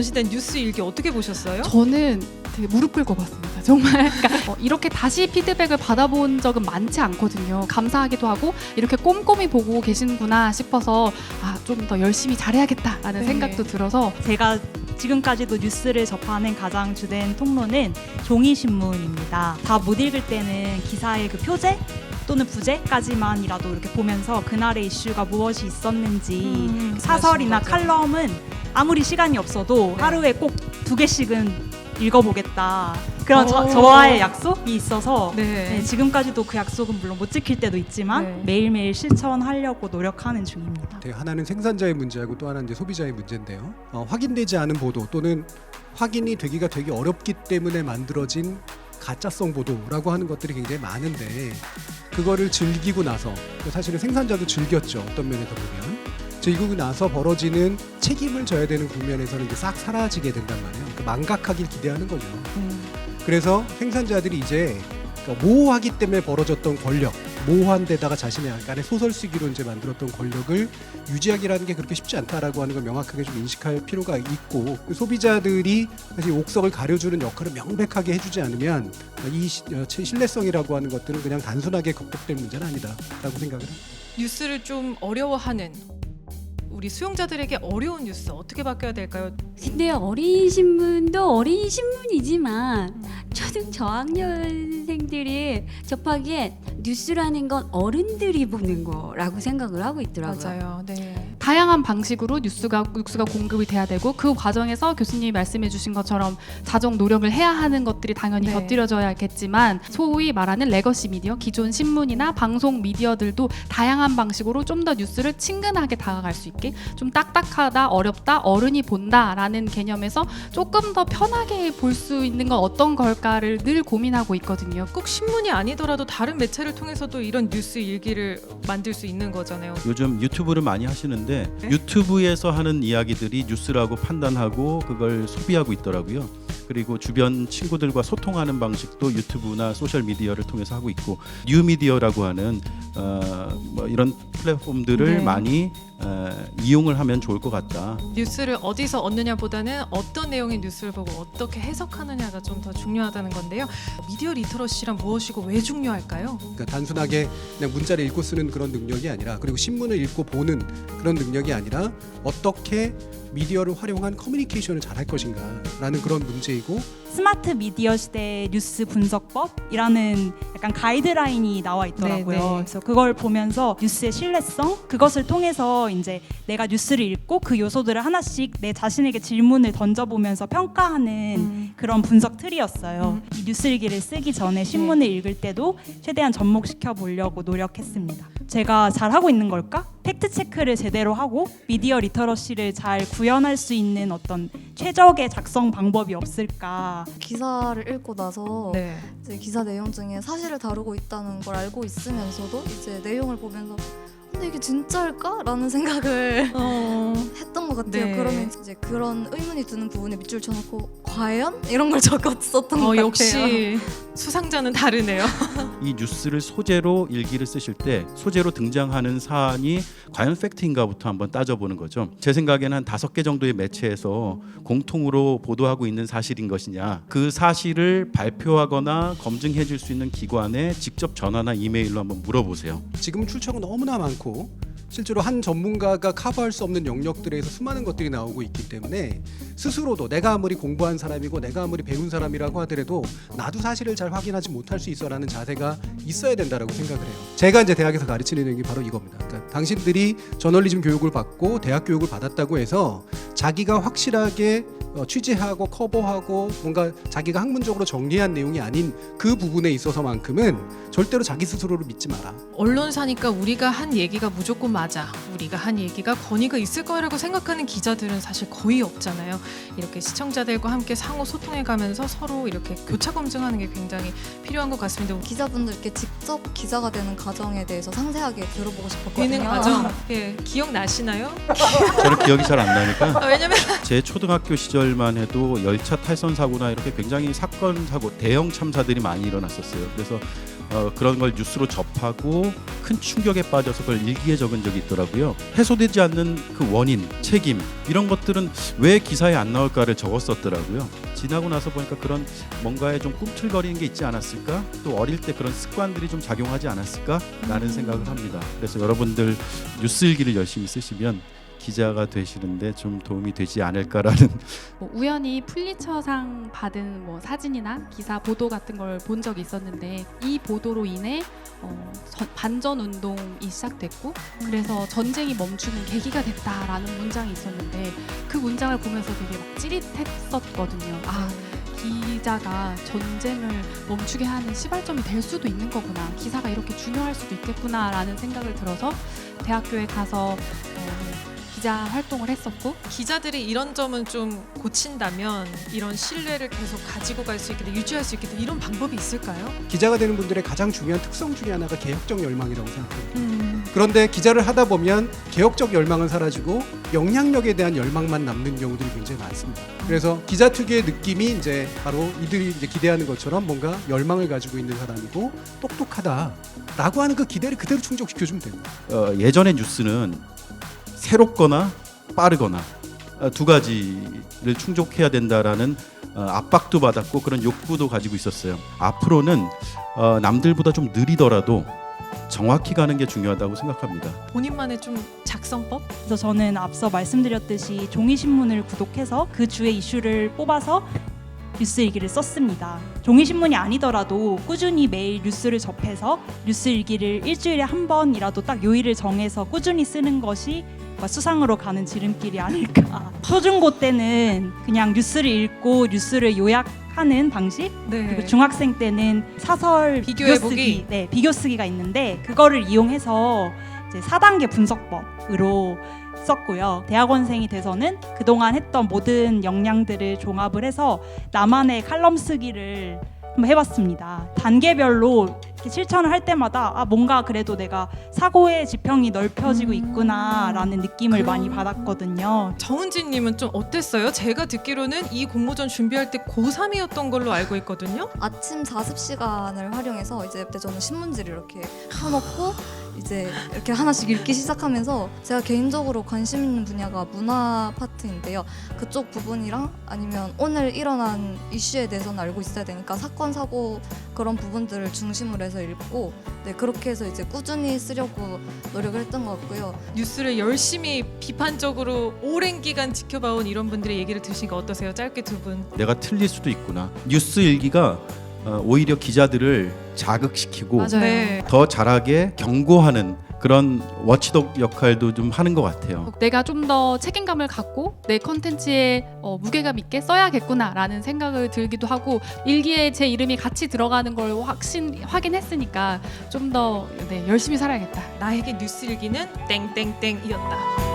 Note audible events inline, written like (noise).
전시된 뉴스 일기 어떻게 보셨어요? 저는 되게 무릎 꿇고 봤습니다. (laughs) 정말 그러니까 어, 이렇게 다시 피드백을 받아본 적은 많지 않거든요. 감사하기도 하고 이렇게 꼼꼼히 보고 계시는구나 싶어서 아 좀 더 열심히 잘해야겠다라는 네. 생각도 들어서 제가 지금까지도 뉴스를 접하는 가장 주된 통로는 종이 신문입니다. 다 못 읽을 때는 기사의 그 표제 또는 부제까지만이라도 이렇게 보면서 그날의 이슈가 무엇이 있었는지 음, 사설이나 그러시는 거죠. 칼럼은 아무리 시간이 없어도 네. 하루에 꼭 두 개씩은 읽어보겠다. 그런 저, 오. 저와의 약속이 있어서 네. 네, 지금까지도 그 약속은 물론 못 지킬 때도 있지만 네. 매일매일 실천하려고 노력하는 중입니다. 네, 하나는 생산자의 문제하고 또 하나는 이제 소비자의 문제인데요. 어, 확인되지 않은 보도 또는 확인이 되기가 되게 어렵기 때문에 만들어진 가짜성 보도라고 하는 것들이 굉장히 많은데 그거를 즐기고 나서 사실은 생산자도 즐겼죠 어떤 면에서 보면 즐기고 나서 벌어지는 책임을 져야 되는 국면에서는 이제 싹 사라지게 된단 말이에요. 그러니까 망각하길 기대하는 거죠. 음. 그래서 생산자들이 이제 그러니까 모호하기 때문에 벌어졌던 권력, 모호한 데다가 자신의 약간의 소설 쓰기로 이제 만들었던 권력을 유지하기라는 게 그렇게 쉽지 않다라고 하는 걸 명확하게 좀 인식할 필요가 있고 그 소비자들이 사실 옥석을 가려주는 역할을 명백하게 해주지 않으면 이 시- 어, 신뢰성이라고 하는 것들은 그냥 단순하게 극복될 문제는 아니다라고 생각을 합니다. 뉴스를 좀 어려워하는 우리 수용자들에게 어려운 뉴스 어떻게 바뀌어야 될까요? 근데 어린 신문도 어린 신문이지만 초등 저학년생들이 접하기에 뉴스라는 건 어른들이 보는 거라고 생각을 하고 있더라고요. 맞아요. 네. 다양한 방식으로 뉴스가 뉴스가 공급이 돼야 되고 그 과정에서 교수님이 말씀해주신 것처럼 자정 노력을 해야 하는 것들이 당연히 네. 곁들여져야겠지만 소위 말하는 레거시 미디어, 기존 신문이나 방송 미디어들도 다양한 방식으로 좀 더 뉴스를 친근하게 다가갈 수 있게 좀 딱딱하다, 어렵다, 어른이 본다라는 개념에서 조금 더 편하게 볼 수 있는 건 어떤 걸까를 늘 고민하고 있거든요. 꼭 신문이 아니더라도 다른 매체를 통해서도 이런 뉴스 일기를 만들 수 있는 거잖아요. 요즘 유튜브를 많이 하시는데 네? 유튜브에서 하는 이야기들이 뉴스라고 판단하고 그걸 소비하고 있더라고요. 그리고 주변 친구들과 소통하는 방식도 유튜브나 소셜 미디어를 통해서 하고 있고 뉴 미디어라고 하는 어, 뭐 이런 플랫폼들을 네. 많이 어, 이용을 하면 좋을 것 같다. 뉴스를 어디서 얻느냐보다는 어떤 내용의 뉴스를 보고 어떻게 해석하느냐가 좀 더 중요하다는 건데요. 미디어 리터러시란 무엇이고 왜 중요할까요? 그러니까 단순하게 그냥 문자를 읽고 쓰는 그런 능력이 아니라 그리고 신문을 읽고 보는 그런 능력이 아니라 어떻게 미디어를 활용한 커뮤니케이션을 잘할 것인가라는 그런 문제이고 스마트 미디어 시대 뉴스 분석법이라는 약간 가이드라인이 나와 있더라고요. 네, 네. 그래서 그걸 보면서 뉴스의 신뢰성 그것을 통해서 이제 내가 뉴스를 읽고 그 요소들을 하나씩 내 자신에게 질문을 던져보면서 평가하는 음. 그런 분석 틀이었어요. 음. 이 뉴스 일기를 쓰기 전에 신문을 읽을 때도 최대한 접목시켜 보려고 노력했습니다. 제가 잘 하고 있는 걸까? 팩트 체크를 제대로 하고 미디어 리터러시를 잘 구현할 수 있는 어떤 최적의 작성 방법이 없을까? 기사를 읽고 나서 네. 이제 기사 내용 중에 사실을 다루고 있다는 걸 알고 있으면서도 이제 내용을 보면서 근데 이게 진짜일까?라는 생각을 (laughs) 어. (laughs) 했던 것 같아요. 네. 그러면 이제 그런 의문이 드는 부분에 밑줄 쳐놓고 과연 이런 걸 (laughs) 적었었던 것 어, 같아요. 역시 수상자는 다르네요. 이 뉴스를 소재로 일기를 쓰실 때 소재로 등장하는 사안이 과연 팩트인가부터 한번 따져보는 거죠. 제 생각에는 한 다섯 개 정도의 매체에서 공통으로 보도하고 있는 사실인 것이냐, 그 사실을 발표하거나 검증해 줄 수 있는 기관에 직접 전화나 이메일로 한번 물어보세요. 지금 출처가 너무나 많고 School 실제로 한 전문가가 커버할 수 없는 영역들에서 수많은 것들이 나오고 있기 때문에 스스로도 내가 아무리 공부한 사람이고 내가 아무리 배운 사람이라고 하더라도 나도 사실을 잘 확인하지 못할 수 있어라는 자세가 있어야 된다라고 생각을 해요. 제가 이제 대학에서 가르치는 게 바로 이겁니다. 그러니까 당신들이 저널리즘 교육을 받고 대학 교육을 받았다고 해서 자기가 확실하게 어, 취재하고 커버하고 뭔가 자기가 학문적으로 정리한 내용이 아닌 그 부분에 있어서만큼은 절대로 자기 스스로를 믿지 마라. 언론사니까 우리가 한 얘기가 무조건 맞아. 우리가 한 얘기가 권위가 있을 거라고 생각하는 기자들은 사실 거의 없잖아요. 이렇게 시청자들과 함께 상호 소통해 가면서 서로 이렇게 교차 검증하는 게 굉장히 필요한 것 같습니다. 기자분들께 직접 기자가 되는 과정에 대해서 상세하게 들어보고 싶었거든요. 되는 과정, 예, 기억 나시나요? (laughs) 저는 기억이 잘 안 나니까 아, 왜냐면 (laughs) 제 초등학교 시절만 해도 열차 탈선 사고나 이렇게 굉장히 사건 사고 대형 참사들이 많이 일어났었어요. 그래서 어, 그런 걸 뉴스로 접하고 큰 충격에 빠져서 그걸 일기에 적은 적이 있더라고요. 해소되지 않는 그 원인, 책임 이런 것들은 왜 기사에 안 나올까를 적었었더라고요. 지나고 나서 보니까 그런 뭔가에 좀 꿈틀거리는 게 있지 않았을까? 또 어릴 때 그런 습관들이 좀 작용하지 않았을까라는 생각을 합니다. 그래서 여러분들 뉴스 일기를 열심히 쓰시면 기자가 되시는데 좀 도움이 되지 않을까라는 (laughs) 뭐 우연히 풀리처상 받은 뭐 사진이나 기사 보도 같은 걸 본 적이 있었는데 이 보도로 인해 어, 전- 반전 운동이 시작됐고 그래서 전쟁이 멈추는 계기가 됐다라는 문장이 있었는데 그 문장을 보면서 되게 막 찌릿했었거든요. 아 기자가 전쟁을 멈추게 하는 시발점이 될 수도 있는 거구나. 기사가 이렇게 중요할 수도 있겠구나라는 생각을 들어서 대학교에 가서 어, 기자 활동을 했었고 기자들이 이런 점은 좀 고친다면 이런 신뢰를 계속 가지고 갈 수 있게 돼, 유지할 수 있게 돼, 이런 방법이 있을까요? 기자가 되는 분들의 가장 중요한 특성 중에 하나가 개혁적 열망이라고 생각합니다. 음. 그런데 기자를 하다 보면 개혁적 열망은 사라지고 영향력에 대한 열망만 남는 경우들이 굉장히 많습니다. 그래서 기자 특유의 느낌이 이제 바로 이들이 이제 기대하는 것처럼 뭔가 열망을 가지고 있는 사람이고 똑똑하다라고 하는 그 기대를 그대로 충족시켜주면 됩니다. 어, 예전의 뉴스는 새롭거나 빠르거나 어, 두 가지를 충족해야 된다라는 어, 압박도 받았고 그런 욕구도 가지고 있었어요. 앞으로는 어, 남들보다 좀 느리더라도 정확히 가는 게 중요하다고 생각합니다. 본인만의 좀 작성법? 그래서 저는 앞서 말씀드렸듯이 종이 신문을 구독해서 그 주의 이슈를 뽑아서 뉴스 일기를 썼습니다. 종이 신문이 아니더라도 꾸준히 매일 뉴스를 접해서 뉴스 일기를 일주일에 한 번이라도 딱 요일을 정해서 꾸준히 쓰는 것이 뭔가 수상으로 가는 지름길이 아닐까. (laughs) 초중고 때는 그냥 뉴스를 읽고 뉴스를 요약하는 방식 네. 그리고 중학생 때는 사설 비교해보기. 쓰기, 네, 비교 쓰기가 있는데 그거를 이용해서 이제 4단계 분석법으로 썼고요. 대학원생이 돼서는 그동안 했던 모든 역량들을 종합을 해서 나만의 칼럼 쓰기를 한번 해봤습니다. 단계별로 이렇게 실천을 할 때마다 아 뭔가 그래도 내가 사고의 지평이 넓혀지고 음. 있구나라는 느낌을 많이 그럼- 받았거든요. 정은지님은 좀 어땠어요? 제가 듣기로는 이 공모전 준비할 때 고3이었던 걸로 알고 있거든요. 아침 자습 시간을 활용해서 이제 그때 저는 신문지를 이렇게 펴놓고 이제 이렇게 하나씩 읽기 시작하면서 제가 개인적으로 관심 있는 분야가 문화 파트인데요. 그쪽 부분이랑 아니면 오늘 일어난 이슈에 대해서는 알고 있어야 되니까 사건 사고 그런 부분들을 중심으로 해서 읽고 네 그렇게 해서 이제 꾸준히 쓰려고 노력을 했던 것 같고요. 뉴스를 열심히 비판적으로 오랜 기간 지켜봐온 이런 분들의 얘기를 들으시니까 어떠세요? 짧게 두 분. 내가 틀릴 수도 있구나. 뉴스 일기가 어, 오히려 기자들을 자극시키고 맞아요. 네. 더 잘하게 경고하는 그런 워치독 역할도 좀 하는 것 같아요. 내가 좀 더 책임감을 갖고 내 컨텐츠에 어, 무게감 있게 써야겠구나라는 생각을 들기도 하고 일기에 제 이름이 같이 들어가는 걸 확신 확인했으니까 좀더 네, 열심히 살아야겠다. 나에게 뉴스 일기는 땡땡땡이었다.